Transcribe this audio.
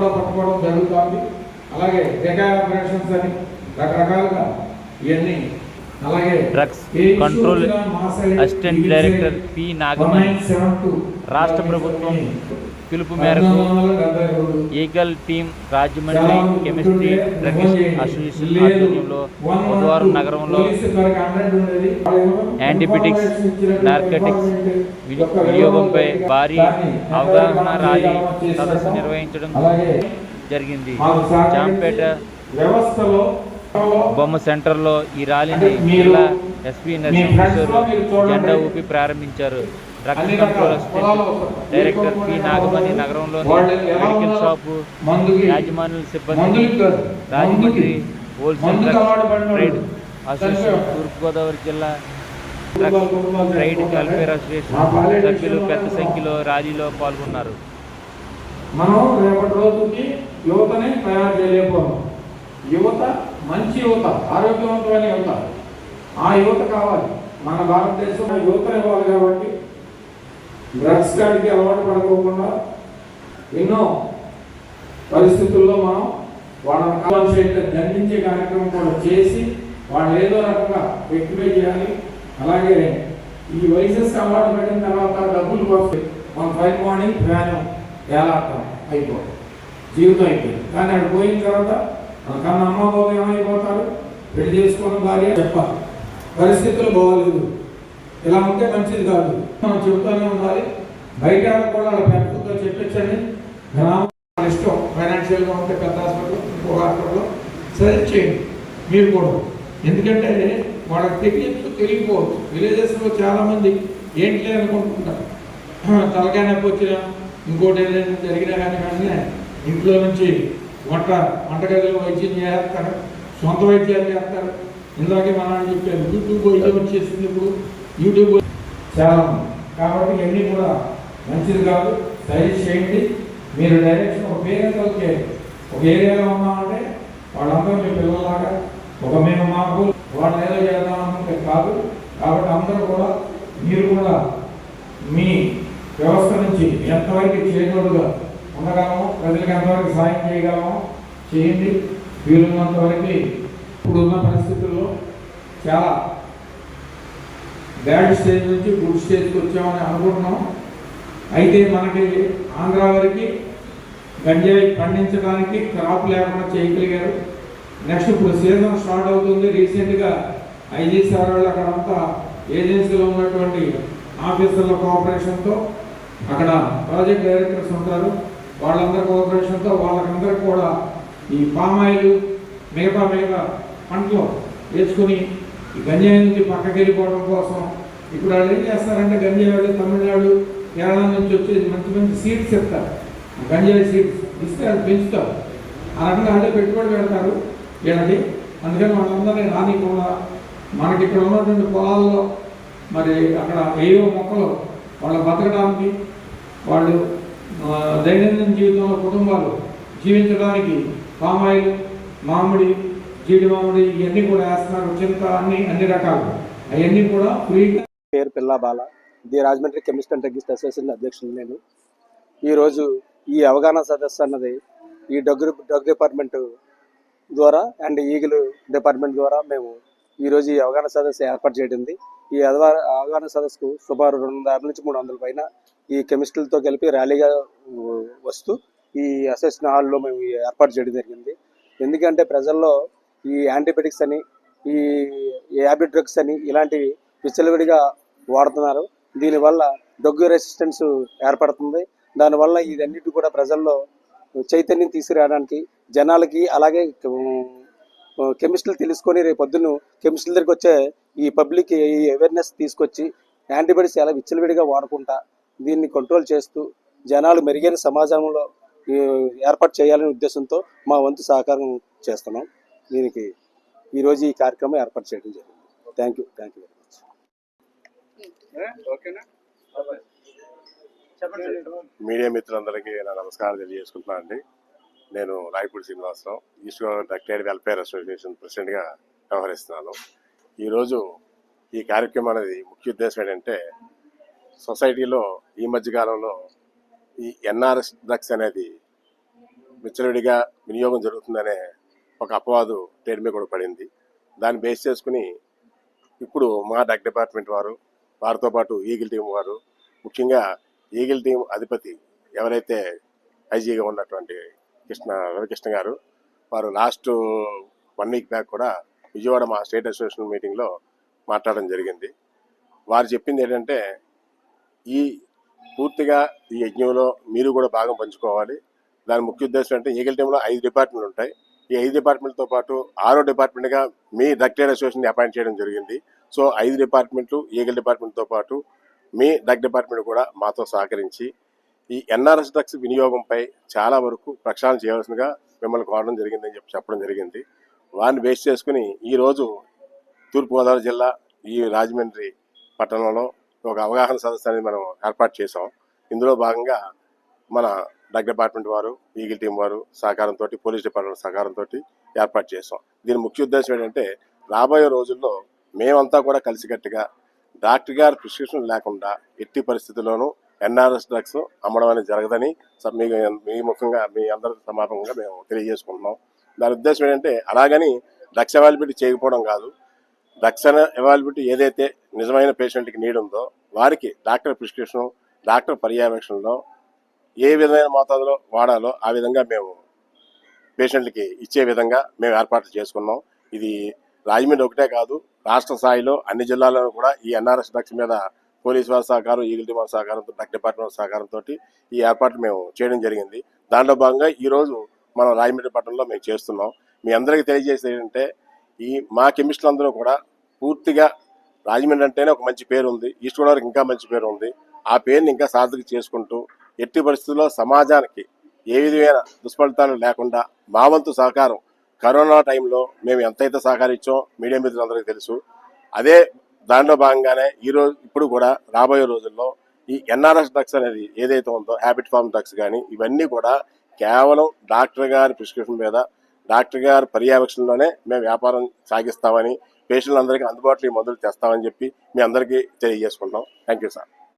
పట్టుకోవడం జరుగుతుంది. అలాగే డెకా ఆపరేషన్స్ అని రకరకాలుగా ఇవన్నీ drugs control assistant director P Nagamani 1972 రాష్ట్ర ప్రభుత్వం పిలుపు మేరకు 1972 eagle team Rajahmundry chemistry drugs association ఆధ్వర్యంలో బుధవారం నగరంలో యాంటీబయాటిక్స్, నార్కటిక్స్ విని- వినియోగంపై భారీ అవగాహన ర్యాలీ సదస్సు నిర్వహించడం జరిగింది. జాంపేట వ్యవస్థలో బొమ్మ సెంటర్లో ఈ ర్యాలీని జిల్లా ఎస్పీ చూడండి. జెండా ఊపి ప్రారంభించారు drugs control director P Nagamani నగరంలోని మెడికల్? షాపు యాజమాన్యుల సిబ్బంది Rajahmundry. Wholesale trade. Association. Toorpu Godavari జిల్లా డ్రగ్స్ ట్రేడ్. వెల్ఫేర్ అసోసియేషన్ సభ్యులు పెద్ద సంఖ్యలో ర్యాలీలో పాల్గొన్నారు మనం రేపటి రోజుకి యువతని తయారు చేయలేకపోతాం యువత మంచి యువత ఆరోగ్యవంతమైన యువత. ఆ యువత కావాలి. మన భారతదేశంలో యువత ఇవ్వాలి కాబట్టి డ్రగ్స్ కాడికి అలవాటు పడుకోకుండా ఎన్నో పరిస్థితుల్లో మనం వాళ్ళని కావాల్సిన దండించే కార్యక్రమం కూడా చేసి వాళ్ళు ఏదో రకంగా ఎక్టివేట్ చేయాలి. అలాగే ఈ వైసెస్ అలవాటు పెట్టిన తర్వాత డబ్బులు వస్తాయి మనం ఫైవ్ మార్నింగ్ ప్రయాణం ఏలాడతాం అయిపోతుంది. జీవితం అయిపోయింది. కానీ అక్కడ పోయిన తర్వాత మన కన్నా అమ్మ బాబు ఏమైపోతారు? పెళ్ళి చేసుకున్న భార్య చెప్పాలి. పరిస్థితులు బాగోలేదు. ఇలా ఉంటే మంచిది కాదు. మనం చెబుతూనే ఉండాలి. బయట కూడా వాళ్ళ పెద్దతో చెప్పించండి. గ్రామం ఇష్టం. ఫైనాన్షియల్గా ఉంటే పెద్ద హాస్పిటల్ ఇంకో హాస్పిటల్లో సజెస్ట్ చేయండి. మీరు కూడా. ఎందుకంటే వాళ్ళకి తెలియదు తెలియకపోవచ్చు. విలేజెస్లో చాలామంది ఏంటి అనుకుంటుంటారు తలకాయ నొప్పి వచ్చినా ఇంకోటి ఏదైనా జరిగినా కానీ వెంటనే ఇంట్లో నుంచి వంట వంటగదిలో వైద్యం చేస్తారు సొంత వైద్యాలు చేస్తారు. ఇందాకే మనం ఆయన చెప్పారు యూట్యూబ్ వైద్యం వచ్చేసింది ఇప్పుడు? యూట్యూబ్ చాలా కాబట్టి ఇవన్నీ కూడా మంచిది కాదు. సజెస్ట్ చేయండి. మీరు డైరెక్షన్ ఒక పేరెంట్ ఓకే ఒక ఏరియాలో ఉన్నామంటే వాళ్ళందరూ మీ పిల్లలాగా ఒక మేము మాకు వాళ్ళు ఏదో చేద్దాం అనుకుంటే కాదు. కాబట్టి అందరూ కూడా మీరు కూడా మీ వ్యవస్థ నుంచి ఎంతవరకు చేయకూడదు ఉండగలము ప్రజలకు ఎంతవరకు సాయం చేయగలము చేయండి వీలున్నంత వరకు. ఇప్పుడున్న పరిస్థితుల్లో చాలా బ్యాడ్ స్టేజ్ నుంచి గుడ్ స్టేజ్కి వచ్చామని అనుకుంటున్నాం. అయితే మనకి ఆంధ్ర వరకు గంజాయి పండించడానికి క్రాప్ లేకుండా చేయగలిగారు. నెక్స్ట్ ఇప్పుడు సీజన్ స్టార్ట్ అవుతుంది. రీసెంట్గా ఐజీ సార్ వాళ్ళు అక్కడంతా ఏజెన్సీలో ఉన్నటువంటి ఆఫీసర్ల కోఆపరేషన్తో అక్కడ ప్రాజెక్ట్ డైరెక్టర్స్ ఉంటారు. వాళ్ళందరి కోఆపరేషన్తో వాళ్ళకందరికి కూడా ఈ పామాయిల్ మిగతా మిగతా పంటలు వేసుకుని ఈ గంజాయి నుంచి పక్కకి వెళ్ళిపోవడం కోసం ఇప్పుడు వాళ్ళు ఏం చేస్తారంటే గంజాయి తమిళనాడు కేరళ నుంచి వచ్చేది మంచి మంచి సీడ్స్ ఇస్తారు. గంజాయి సీడ్స్ ఇస్తే అది పెంచుతారు. ఆ రకంగా అదే పెట్టుబడి పెడతారు. వీళ్ళకి అందుకని వాళ్ళందరినీ రానికుండా మనకి ఇక్కడ ఉన్నటువంటి పొలాల్లో మరి అక్కడ ఏవో మొక్కలు వాళ్ళు బతకడానికి వాళ్ళు దైనందిన జీవితంలో కుటుంబాలు జీవించడానికి పామాయిల్ మామిడి జీడి మామిడి ఇవన్నీ కూడా వేస్తున్నారు. చింత అన్ని అన్ని రకాలు. అవన్నీ కూడా ఫ్రీగా పేరు పిల్లా బాల. The Rajahmundry chemist and druggist association అధ్యక్షుడు నేను. ఈరోజు ఈ అవగాహన సదస్సు అన్నది ఈ డ్రగ్ డ్రగ్ డిపార్ట్మెంట్ ద్వారా అండ్ ఈగిల్ డిపార్ట్మెంట్ ద్వారా మేము ఈరోజు ఈ అవగాహన సదస్సు ఏర్పాటు చేయడింది. ఈ అదవా- అవగాహన సదస్సుకు సుమారు రెండు వందల నుంచి మూడు వందల పైన ఈ కెమిస్ట్రీలతో కలిపి ర్యాలీగా వస్తూ ఈ అసెషన్ హాల్లో మేము ఏర్పాటు చేయడం జరిగింది. ఎందుకంటే ప్రజల్లో ఈ యాంటీబయాటిక్స్ అని ఈ యాబి డ్రగ్స్ అని ఇలాంటివి విచ్చలవిడిగా వాడుతున్నారు. దీనివల్ల డొగ్గు రెసిస్టెన్స్ ఏర్పడుతుంది. దానివల్ల ఇదన్నిటి కూడా ప్రజల్లో చైతన్యం తీసుకురావడానికి జనాలకి అలాగే కెమిస్ట్రీలు తెలుసుకొని రేపు పొద్దున్న కెమిస్ట్రీల దగ్గరికి వచ్చే ఈ పబ్లిక్ ఈ అవేర్నెస్ తీసుకొచ్చి యాంటీబయాటిక్స్ ఎలా విచ్చలవిడిగా వాడకుండా దీన్ని కంట్రోల్ చేస్తూ జనాలు మెరుగైన సమాజంలో ఏర్పాటు చేయాలనే ఉద్దేశంతో మా వంతు సహకారం చేస్తున్నాం. దీనికి ఈరోజు ఈ కార్యక్రమం ఏర్పాటు చేయడం జరిగింది. Thank you thank you very much media మిత్రులందరికీ నా నమస్కారం తెలియజేసుకుంటున్నాను అండి నేను రాయపూడి శ్రీనివాసరావు ఈస్ట్ గోదావరి డక్టైడ్ వెల్ఫేర్ అసోసియేషన్ ప్రెసిడెంట్గా వ్యవహరిస్తున్నాను. ఈరోజు ఈ కార్యక్రమం అనేది ముఖ్య ఉద్దేశం ఏంటంటే సొసైటీలో ఈ మధ్యకాలంలో ఈ ఎన్ఆర్ఎస్ డ్రగ్స్ అనేది విచ్చలవిడిగా వినియోగం జరుగుతుందనే ఒక అపవాదు ట్రేడ్ మీద కూడా పడింది. దాన్ని బేస్ చేసుకుని ఇప్పుడు మా డ్రగ్ డిపార్ట్మెంట్ వారు వారితో పాటు ఈగిల్ టీం వారు ముఖ్యంగా ఈగిల్ టీం అధిపతి ఎవరైతే ఐజీగా ఉన్నటువంటి కృష్ణ రవికృష్ణ గారు వారు లాస్ట్ వన్ వీక్ బ్యాక్ కూడా విజయవాడ మా స్టేట్ అసోసియేషన్ మీటింగ్లో మాట్లాడడం జరిగింది. వారు చెప్పింది ఏంటంటే ఈ పూర్తిగా ఈ యజ్ఞంలో మీరు కూడా భాగం పంచుకోవాలి. దాని ముఖ్య ఉద్దేశం అంటే ఈగల్ టీంలో ఐదు డిపార్ట్మెంట్లు ఉంటాయి. ఈ ఐదు డిపార్ట్మెంట్తో పాటు ఆరో డిపార్ట్మెంట్గా మీ డ్రగ్ ట్రేడ్ అసోసియేషన్ అపాయింట్ చేయడం జరిగింది. సో ఐదు డిపార్ట్మెంట్లు ఈగల్ డిపార్ట్మెంట్తో పాటు మీ డక్ డిపార్ట్మెంట్ కూడా మాతో సహకరించి ఈ ఎన్ఆర్ఎస్ డ్రగ్స్ వినియోగంపై చాలా వరకు ప్రక్షాళన చేయవలసిందిగా మిమ్మల్ని కోరడం జరిగిందని చెప్పి చెప్పడం జరిగింది. వారిని బేస్ చేసుకుని ఈరోజు తూర్పుగోదావరి జిల్లా ఈ రాజమండ్రి పట్టణంలో ఒక అవగాహన సదస్సు అనేది మనం ఏర్పాటు చేసాం ఇందులో భాగంగా మన డ్రగ్ డిపార్ట్మెంట్ వారు ఈగిల్ టీం వారు సహకారంతో పోలీస్ డిపార్ట్మెంట్ సహకారంతో ఏర్పాటు చేసాం దీని ముఖ్య ఉద్దేశం ఏంటంటే రాబోయే రోజుల్లో మేమంతా కూడా కలిసికట్టుగా డాక్టర్ గారి ప్రిస్క్రిప్షన్ లేకుండా ఎట్టి పరిస్థితుల్లోనూ ఎన్ఆర్ఎస్ డ్రగ్స్ అమ్మడం అనేది జరగదని మీ మీ ముఖంగా మీ అందరి సమాపంగా మేము తెలియజేసుకుంటున్నాం. దాని ఉద్దేశం ఏంటంటే అలాగని డ్రగ్స్ అవైలబిలిటీ చేయకపోవడం కాదు. డ్రగ్స్ అవైలబిలిటీ ఏదైతే నిజమైన పేషెంట్కి నీడ్ ఉందో వారికి డాక్టర్ ప్రిస్క్రిప్షన్ డాక్టర్ పర్యవేక్షణలో ఏ విధమైన మోతాదులో వాడాలో ఆ విధంగా మేము పేషెంట్లకి ఇచ్చే విధంగా మేము ఏర్పాట్లు చేసుకున్నాం. ఇది రాజమండ్రి ఒకటే కాదు రాష్ట్ర స్థాయిలో అన్ని జిల్లాల్లో కూడా ఈ ఎన్ఆర్ఎస్ డ్రగ్స్ మీద పోలీస్ వారి సహకారం ఈగిల్ వారి సహకారంతో డ్రగ్ డిపార్ట్మెంట్ సహకారంతో ఈ ఏర్పాట్లు మేము చేయడం జరిగింది. దాంట్లో భాగంగా ఈరోజు మనం రాజమండ్రి పట్టణంలో మేము చేస్తున్నాం. మీ అందరికీ తెలియజేసేది ఏంటంటే ఈ మా కెమిస్టులు అందరూ కూడా పూర్తిగా రాజమండ్రి అంటేనే ఒక మంచి పేరు ఉంది. ఈస్ట్ గోదావరికి ఇంకా మంచి పేరు ఉంది. ఆ పేరుని ఇంకా సార్థక చేసుకుంటూ ఎట్టి పరిస్థితుల్లో సమాజానికి ఏ విధమైన దుష్ఫలితాలు లేకుండా మా వంతు సహకారం కరోనా టైంలో మేము ఎంతైతే సహకరించాం మీడియా మిత్రులందరికీ తెలుసు. అదే దాంట్లో భాగంగానే ఈ రోజు ఇప్పుడు కూడా రాబోయే రోజుల్లో ఈ ఎన్ఆర్ఎస్ డ్రగ్స్ అనేది ఏదైతే ఉందో హ్యాబిట్ ఫార్మ్ డ్రగ్స్ కానీ ఇవన్నీ కూడా కేవలం డాక్టర్ గారి ప్రిస్క్రిప్షన్ మీద డాక్టర్ గారి పర్యవేక్షణలోనే మేము వ్యాపారం సాగిస్తామని పేషెంట్లందరికీ అందుబాటులో ఈ మందులు తెస్తామని చెప్పి మీ అందరికీ తెలియజేసుకుంటాం థ్యాంక్ యూ సార్